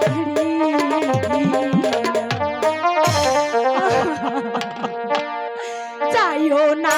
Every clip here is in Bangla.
যাইও না।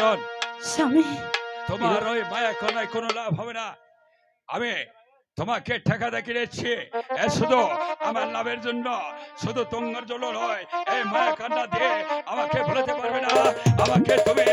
কিরণ স্বামী। তোমার ওই মায়া কোনায় কোনো লাভ হবে না। আমি তোমাকে ঠেকা দেখি রেছি এ শুধু আমার লাভের জন্য শুধু তোমার জন্য নয় এই মায়া কান্না দিয়ে আমাকে ভুলাতে পারবে না। আমাকে তুমি